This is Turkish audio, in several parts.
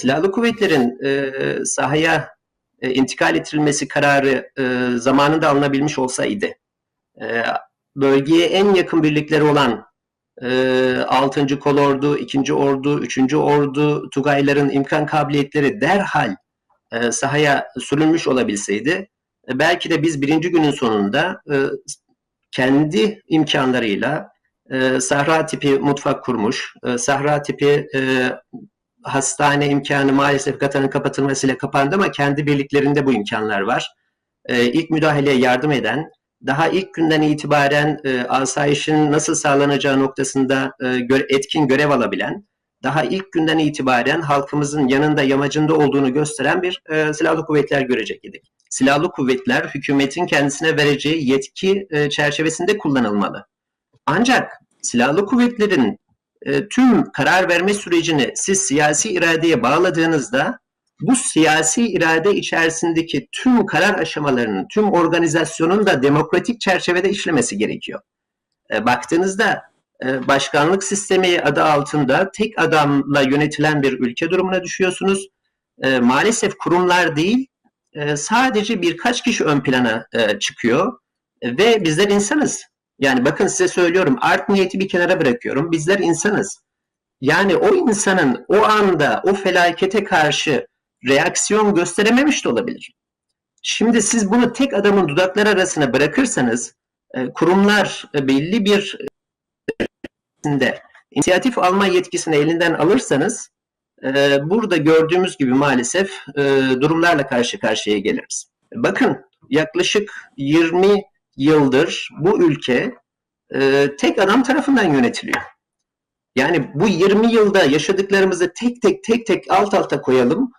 Silahlı kuvvetlerin e, sahaya e, intikal ettirilmesi kararı e, zamanında alınabilmiş olsaydı, e, bölgeye en yakın birlikleri olan e, 6. Kolordu, 2. Ordu, 3. Ordu, Tugayların imkan kabiliyetleri derhal e, sahaya sürülmüş olabilseydi, e, belki de biz birinci günün sonunda e, kendi imkanlarıyla e, sahra tipi mutfak kurmuş, e, sahra tipi e, hastane imkanı maalesef Katar'ın kapatılmasıyla kapandı ama kendi birliklerinde bu imkanlar var. E, ilk müdahaleye yardım eden, daha ilk günden itibaren e, asayişin nasıl sağlanacağı noktasında e, göre, etkin görev alabilen, daha ilk günden itibaren halkımızın yanında yamacında olduğunu gösteren bir e, silahlı kuvvetler görecek idik. Silahlı kuvvetler hükümetin kendisine vereceği yetki e, çerçevesinde kullanılmalı. Ancak silahlı kuvvetlerin e, tüm karar verme sürecini siz siyasi iradeye bağladığınızda bu siyasi irade içerisindeki tüm karar aşamalarının, tüm organizasyonun da demokratik çerçevede işlemesi gerekiyor. E, baktığınızda e, başkanlık sistemi adı altında tek adamla yönetilen bir ülke durumuna düşüyorsunuz. Maalesef kurumlar değil, sadece birkaç kişi ön plana çıkıyor ve bizler insanız. Yani bakın size söylüyorum art niyeti bir kenara bırakıyorum. Bizler insanız. Yani o insanın o anda o felakete karşı reaksiyon gösterememiş de olabilir. Şimdi siz bunu tek adamın dudakları arasına bırakırsanız e, kurumlar e, belli bir de inisiyatif alma yetkisini elinden alırsanız e, burada gördüğümüz gibi maalesef durumlarla karşı karşıya geliriz. Bakın yaklaşık 20 yıldır bu ülke tek adam tarafından yönetiliyor. Yani bu 20 yılda yaşadıklarımızı tek tek tek tek alt alta koyalım.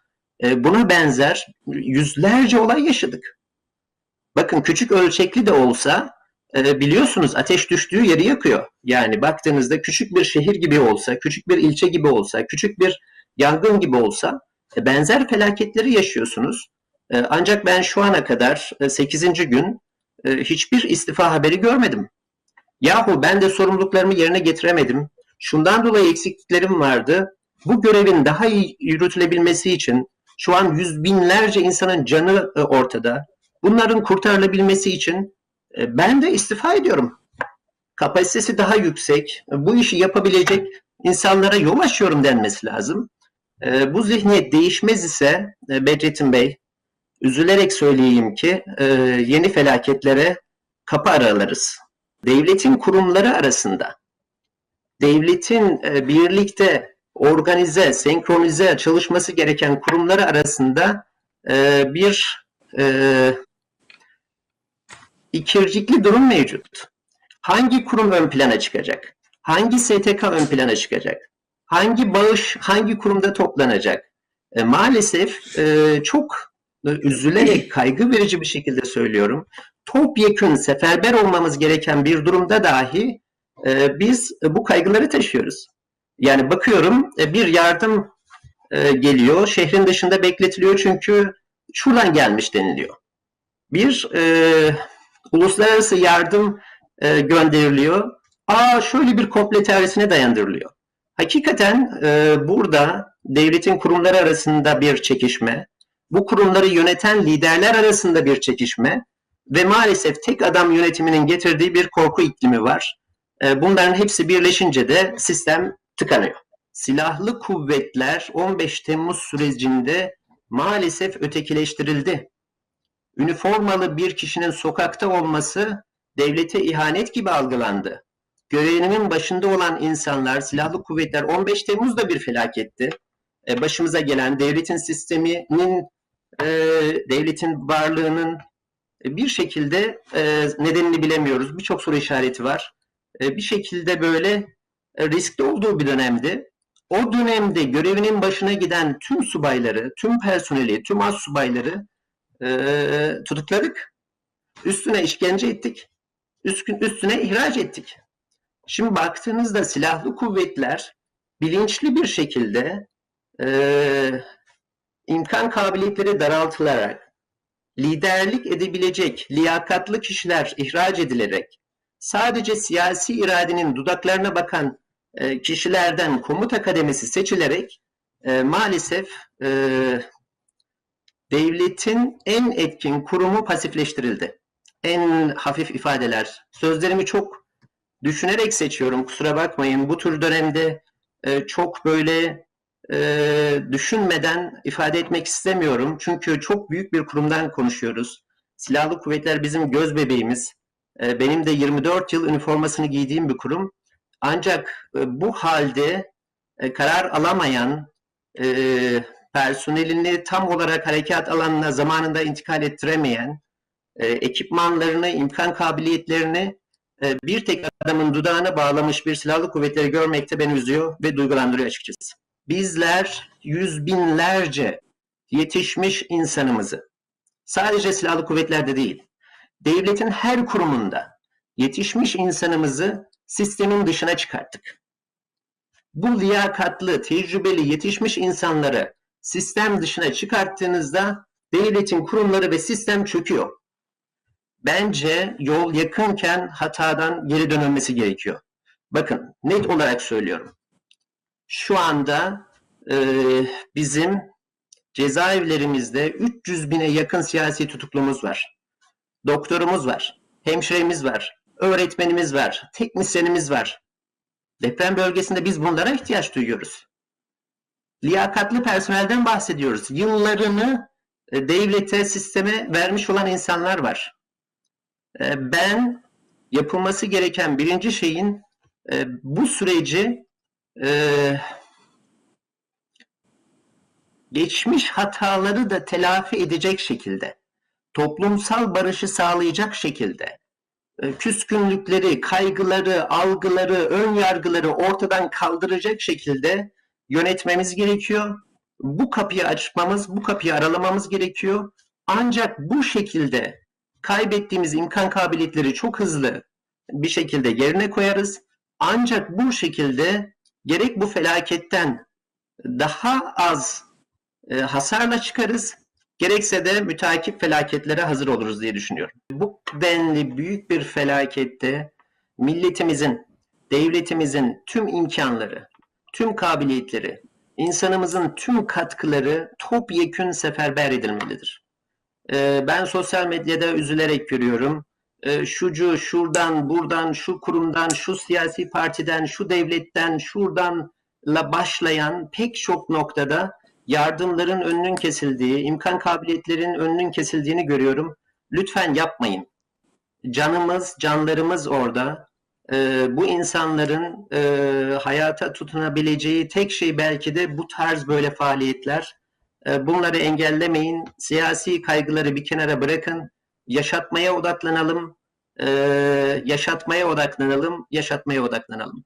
E, buna benzer yüzlerce olay yaşadık. Bakın küçük ölçekli de olsa e, biliyorsunuz ateş düştüğü yeri yakıyor. Yani baktığınızda küçük bir şehir gibi olsa, küçük bir ilçe gibi olsa, küçük bir yangın gibi olsa e, benzer felaketleri yaşıyorsunuz. Ancak ben şu ana kadar 8. gün hiçbir istifa haberi görmedim. Yahu ben de sorumluluklarımı yerine getiremedim. Şundan dolayı eksikliklerim vardı. Bu görevin daha iyi yürütülebilmesi için şu an yüz binlerce insanın canı e, ortada. Bunların kurtarılabilmesi için e, ben de istifa ediyorum. Kapasitesi daha yüksek, bu işi yapabilecek insanlara yol açıyorum denmesi lazım. E, bu zihniyet değişmez ise Bedrettin Bey, üzülerek söyleyeyim ki yeni felaketlere kapı aralarız. Devletin kurumları arasında, devletin birlikte organize, senkronize çalışması gereken kurumları arasında e, bir e, ikircikli durum mevcut. Hangi kurum ön plana çıkacak? Hangi STK ön plana çıkacak? Hangi bağış hangi kurumda toplanacak? E, maalesef e, çok üzülerek kaygı verici bir şekilde söylüyorum. Topyekün seferber olmamız gereken bir durumda dahi e, biz bu kaygıları taşıyoruz. Yani bakıyorum e, bir yardım e, geliyor, şehrin dışında bekletiliyor çünkü şuradan gelmiş deniliyor. Bir e, uluslararası yardım e, gönderiliyor. Aa şöyle bir komple teorisine dayandırılıyor. Hakikaten e, burada devletin kurumları arasında bir çekişme, bu kurumları yöneten liderler arasında bir çekişme ve maalesef tek adam yönetiminin getirdiği bir korku iklimi var. E, bunların hepsi birleşince de sistem tıkanıyor. Silahlı kuvvetler 15 Temmuz sürecinde maalesef ötekileştirildi. Üniformalı bir kişinin sokakta olması devlete ihanet gibi algılandı. Görevinin başında olan insanlar, silahlı kuvvetler 15 Temmuz'da bir felaketti. E, başımıza gelen devletin sisteminin, e, devletin varlığının e, bir şekilde e, nedenini bilemiyoruz. Birçok soru işareti var. E, bir şekilde böyle e, riskli olduğu bir dönemdi. O dönemde görevinin başına giden tüm subayları, tüm personeli, tüm az subayları e, tutukladık. Üstüne işkence ettik. Üstüne ihraç ettik. Şimdi baktığınızda silahlı kuvvetler bilinçli bir şekilde e, imkan kabiliyetleri daraltılarak liderlik edebilecek liyakatlı kişiler ihraç edilerek sadece siyasi iradenin dudaklarına bakan e, kişilerden komuta kademesi seçilerek e, maalesef e, devletin en etkin kurumu pasifleştirildi. En hafif ifadeler. Sözlerimi çok düşünerek seçiyorum. Kusura bakmayın. Bu tür dönemde çok böyle e, düşünmeden ifade etmek istemiyorum. Çünkü çok büyük bir kurumdan konuşuyoruz. Silahlı kuvvetler bizim göz bebeğimiz. E, benim de 24 yıl üniformasını giydiğim bir kurum. Ancak e, bu halde e, karar alamayan, e, personelini tam olarak harekat alanına zamanında intikal ettiremeyen, e, ekipmanlarını, imkan kabiliyetlerini e, bir tek adamın dudağına bağlamış bir silahlı kuvvetleri görmekte beni üzüyor ve duygulandırıyor açıkçası. Bizler yüz binlerce yetişmiş insanımızı, sadece silahlı kuvvetlerde değil, devletin her kurumunda yetişmiş insanımızı sistemin dışına çıkarttık. Bu liyakatlı, tecrübeli, yetişmiş insanları sistem dışına çıkarttığınızda devletin kurumları ve sistem çöküyor. Bence yol yakınken hatadan geri dönülmesi gerekiyor. Bakın net olarak söylüyorum. Şu anda e, bizim cezaevlerimizde 300 bine yakın siyasi tutuklumuz var. Doktorumuz var, hemşiremiz var, öğretmenimiz var, teknisyenimiz var. Deprem bölgesinde biz bunlara ihtiyaç duyuyoruz. Liyakatlı personelden bahsediyoruz. Yıllarını e, devlete, sisteme vermiş olan insanlar var. E, ben yapılması gereken birinci şeyin e, bu süreci geçmiş hataları da telafi edecek şekilde, toplumsal barışı sağlayacak şekilde, küskünlükleri, kaygıları, algıları, ön yargıları ortadan kaldıracak şekilde yönetmemiz gerekiyor. Bu kapıyı açmamız, bu kapıyı aralamamız gerekiyor. Ancak bu şekilde kaybettiğimiz imkan kabiliyetleri çok hızlı bir şekilde yerine koyarız. Ancak bu şekilde gerek bu felaketten daha az e, hasarla çıkarız, gerekse de müteakip felaketlere hazır oluruz diye düşünüyorum. Bu denli büyük bir felakette milletimizin, devletimizin tüm imkanları, tüm kabiliyetleri, insanımızın tüm katkıları topyekün seferber edilmelidir. Ee, ben sosyal medyada üzülerek görüyorum. Ee, şucu, şuradan, buradan, şu kurumdan, şu siyasi partiden, şu devletten, şuradan la başlayan pek çok noktada yardımların önünün kesildiği, imkan kabiliyetlerin önünün kesildiğini görüyorum. Lütfen yapmayın. Canımız, canlarımız orada e, bu insanların e, hayata tutunabileceği tek şey belki de bu tarz böyle faaliyetler. E, bunları engellemeyin. Siyasi kaygıları bir kenara bırakın. Yaşatmaya odaklanalım. E, yaşatmaya odaklanalım. Yaşatmaya odaklanalım.